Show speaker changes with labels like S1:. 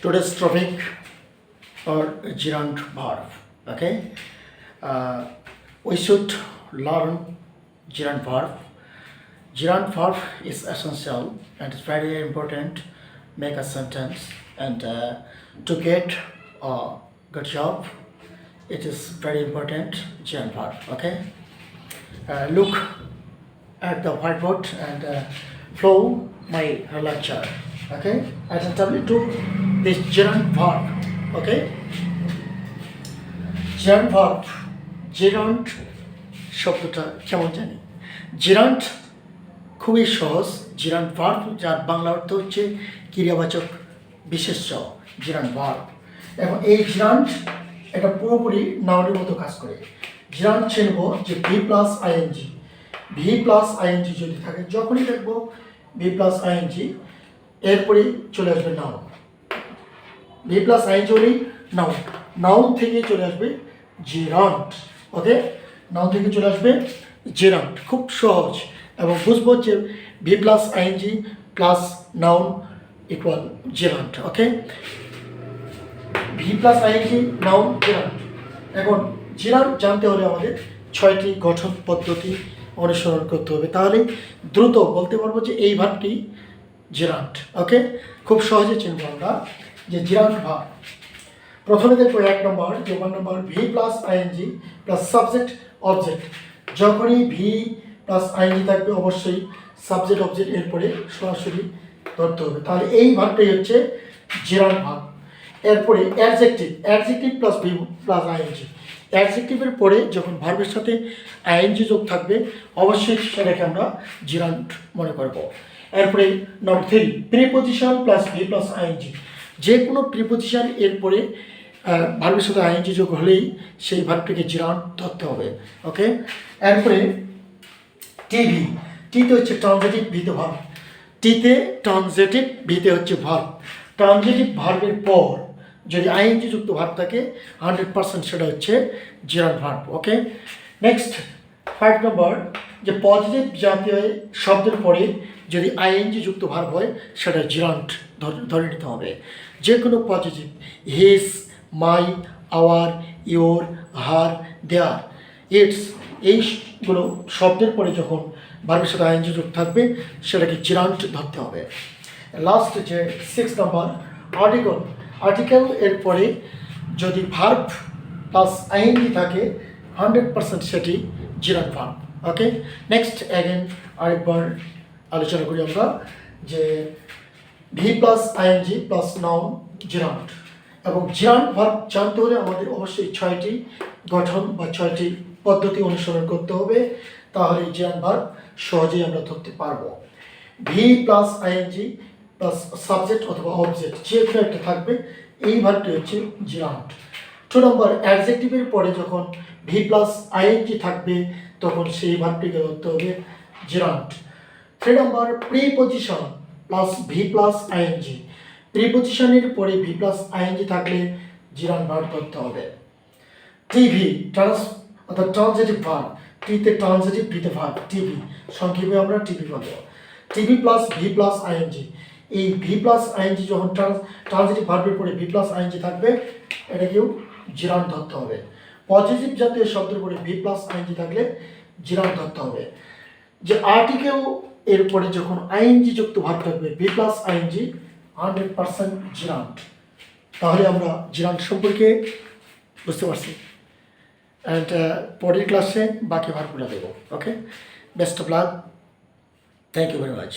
S1: today's topic or gerund verb. Okay, uh, we should learn gerund verb. Gerund verb is essential and it's very important. Make a sentence and uh, to get a good job, it is very important. Gerund verb. Okay, uh, look at the whiteboard and uh, flow my lecture. Okay, attentively to this gerund verb. Okay, gerund verb. gerund শব্দটা কেমন জানি gerund খুবই সহজ জিরান verb যার বাংলা অর্থ হচ্ছে ক্রিয়াবাচক বিশেষ্য জিরান verb এবং এই জিরান্ট এটা পুরোপুরি নাউনের মতো কাজ করে জিরান্ট চিনব যে V plus ING V plus ING যদি থাকে যখনই দেখব ভি প্লাস আইএনজি এরপরে চলে আসবে নাউন ভি প্লাস আইএনজি হলেই নাউন নাউন থেকে চলে আসবে জিরান্ট ওকে নাউন থেকে চলে আসবে জেরান্ট খুব সহজ। এবং বুঝব যে V plus ING plus noun equal gerund okay V plus ING noun gerund এখন জেরান্ট জানতে হলে আমাদের ছয়টি গঠন পদ্ধতি অনুসরণ করতে হবে। তাহলে দ্রুত বলতে পারব যে এই ভাবটি জেরান্ট ওকে খুব সহজে চিনব আমরা। যে জিরান্ট ভাব প্রথমে দেখব এক নম্বর, যে ওয়ান নম্বর V plus ING plus subject object যখনই ভি প্লাস আইএনজি থাকবে, অবশ্যই সাবজেক্ট অবজেক্ট এরপরে সরাসরি ধরতে হবে। তাহলে এই ভাগটাই হচ্ছে জেরান ভাগ। এরপরে adjective adjective plus V plus ING অ্যাডজেক্টিভের পরে যখন ভার্বের সাথে আইএনজি যোগ থাকবে, অবশ্যই সেটাকে আমরা জিরান্ট মনে করব। এরপরে নম্বর three preposition plus V plus ING যে কোনো প্রিপোজিশন এরপরে ভার্বের সাথে আইএনজি যোগ হলেই সেই ভার্বটিকে জিরান্ট ধরতে হবে ওকে এরপরে টিভি টিতে হচ্ছে ট্রানজেটিভ ভিতে ভার্ব টিতে ট্রানজেটিভ ভিতে হচ্ছে ভার্ব ট্রানজেটিভ ভার্বের পর যদি আইএনজি যুক্ত ভার্ব থাকে হান্ড্রেড পার্সেন্ট সেটা হচ্ছে gerund verb okay next five নম্বর যে পজিটিভ জাতীয় শব্দের পরে যদি আইএনজি যুক্ত ভার্ব হয়, সেটা জিরান্ট ধরে নিতে হবে। যে কোনো positive his my our your her their its এইগুলো শব্দের পরে যখন ভার্বের সাথে আইএনজি যোগ থাকবে, সেটাকে জিরান্ট ধরতে হবে। লাস্ট যে সিক্স নম্বর আর্টিকল আর্টিকেল এর পরে যদি ভার্ব প্লাস আইএনজি থাকে হান্ড্রেড পার্সেন্ট সেটি gerund verb okay next again আরেকবার আলোচনা করি আমরা যে V plus ING plus noun gerund এবং জিরান্ট ভার্ব জানতে হলে আমাদের অবশ্যই ছয়টি গঠন বা ছয়টি পদ্ধতি অনুসরণ করতে হবে, তাহলে জিরান ভার্ব সহজেই আমরা ধরতে পারব। V plus ING plus subject অথবা অবজেক্ট যে একটা থাকবে, এই ভার্বটি হচ্ছে জিরান্ট টু নম্বর অ্যাডজেক্টিভের পরে যখন ভি প্লাস আইএনজি থাকবে, তখন সেই ভার্বটিকে ধরতে হবে জিরান্ট থ্রি নম্বর preposition plus V plus ING প্রিপোজিশনের পরে ভি প্লাস আইএনজি থাকলে জিরান ভার্ব ধরতে হবে। টিভি ট্রান্স অর্থাৎ ট্রান্সজেটিভ ভার্ব টিতে ট্রান্সজেটিভ ভিতে ভার্ব টিভি সংক্ষেপে আমরা টিভি বলব। TV plus V plus ING এই ভি প্লাস আইএনজি যখন ট্রান্স ট্রান্সজেটিভ ভার্বের পরে ভি প্লাস আইএনজি থাকবে, এটাকেও জিরান ধরতে হবে। পজিটিভ জাতীয় শব্দের পরে ভি প্লাস আইএনজি থাকলে জিরান ধরতে হবে। যে আর্টিকেল এর পরে যখন আইএনজি যুক্ত ভার থাকবে V plus ING hundred percent gerund তাহলে আমরা জিরান্ট সম্পর্কে বুঝতে পারছি। অ্যান্ড পরের ক্লাসে বাকি ভাগগুলো দেবো okay best of luck thank you very much